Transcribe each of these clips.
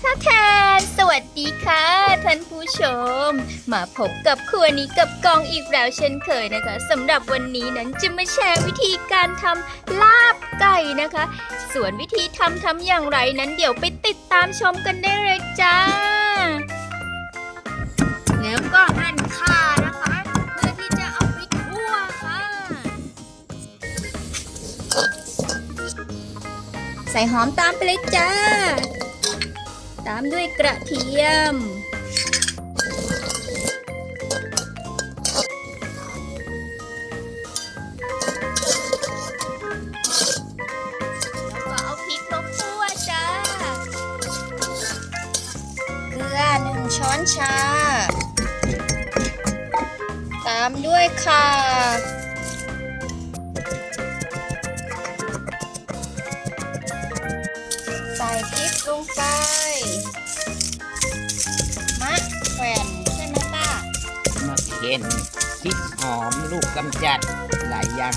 ท่าแทนสวัสดีค่ะท่านผู้ชม มาพบกับครัวนี้กับกองอีกแล้วเช่นเคยนะคะสำหรับวันนี้นั้นจะมาแชร์วิธีการทำลาบไก่นะคะ ส่วนวิธีทำทำอย่างไรนั้นเดี๋ยวไปติดตามชมกันได้เลยจ้า แล้วก็หั่นข่า ส่หอมตามไปเลยจ้า ตามด้วยกระเทียม แล้วก็เอาพริกลงคั่วจ้า เกลือหนึ่งช้อนชา ตามด้วยข่า ลงไป มะแขวนใช่ไหมป้ามะเข็นพริกหอมลูกกำจัดหลายอย่าง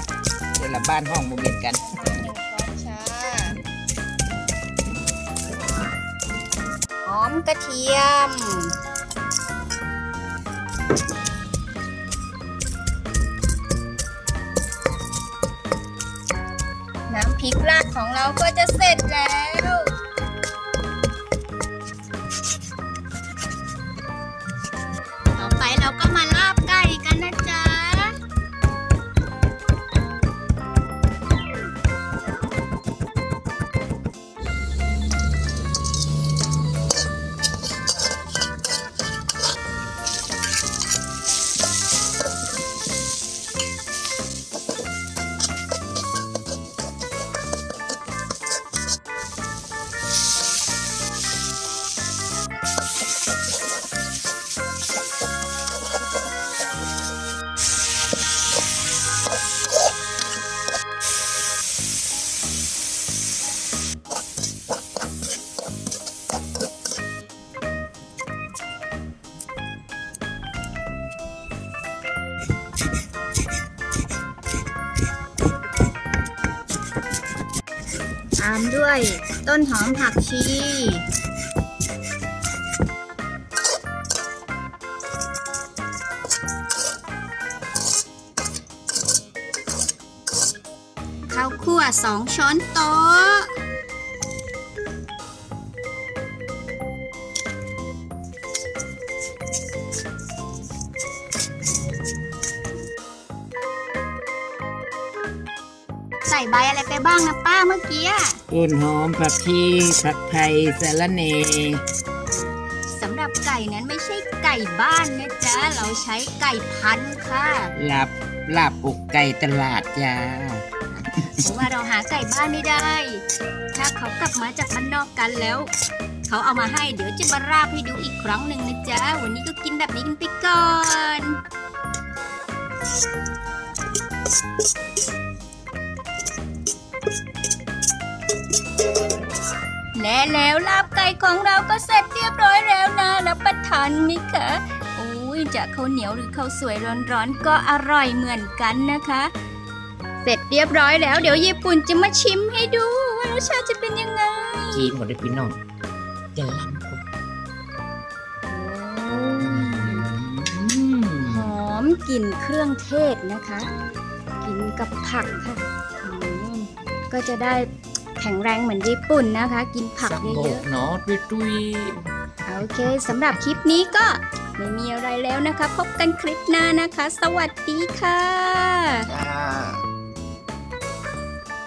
เวลาบ้านห้องโมเมนกันหนึ่งช้อนชาหอมกระเทียมน้ำพริกราดของเราก็จะเสร็จแล้วามด้วยต้นหอมผักชี ข้าวคั่วสองช้อนโต๊ะ ใส่ใบอะไรไปบ้างนะป้าเมื่อกี้อะ ต้นหอมผักชีผักไทยสะระเนสำหรับไก่นั้นไม่ใช่ไก่บ้านนะจ๊ะ เราใช้ไก่พันธุ์ค่ะ ลาบลาบอกไก่ตลาดจ้าเพราะว่าเราหาไก่บ้านไม่ได้ ถ้าเขากลับมาจากบ้านนอกกันแล้ว เขาเอามาให้เดี๋ยวจะมาราบให้ดูอีกครั้งหนึ่งนะจ๊ะ วันนี้ก็กินแบบนี้กันไปก่อน และแล้วลาบไก่ของเราก็เสร็จเรียบร้อยแล้วนะรับประทานไหมคะโอ้ยจะข้าวเหนียวหรือข้าวสวยร้อนๆก็อร่อยเหมือนกันนะคะ เสร็จเรียบร้อยแล้ว เดี๋ยวญี่ปุ่นจะมาชิมให้ดูว่ารสชาติจะเป็นยังไงจีนหมดเลยพี่น้องจะล้ำกว่าอืมหอมกลิ่นเครื่องเทศนะคะ กินกับผักค่ะอืมก็จะได้ แข็งแรงเหมือนญี่ปุ่นนะคะ กินผักสักโบเยกอะเนาะตุยตุยๆโอเคสำหรับคลิปนี้ก็ไม่มีอะไรแล้วนะคะ พบกันคลิปหน้านะคะ สวัสดีค่ะจ้า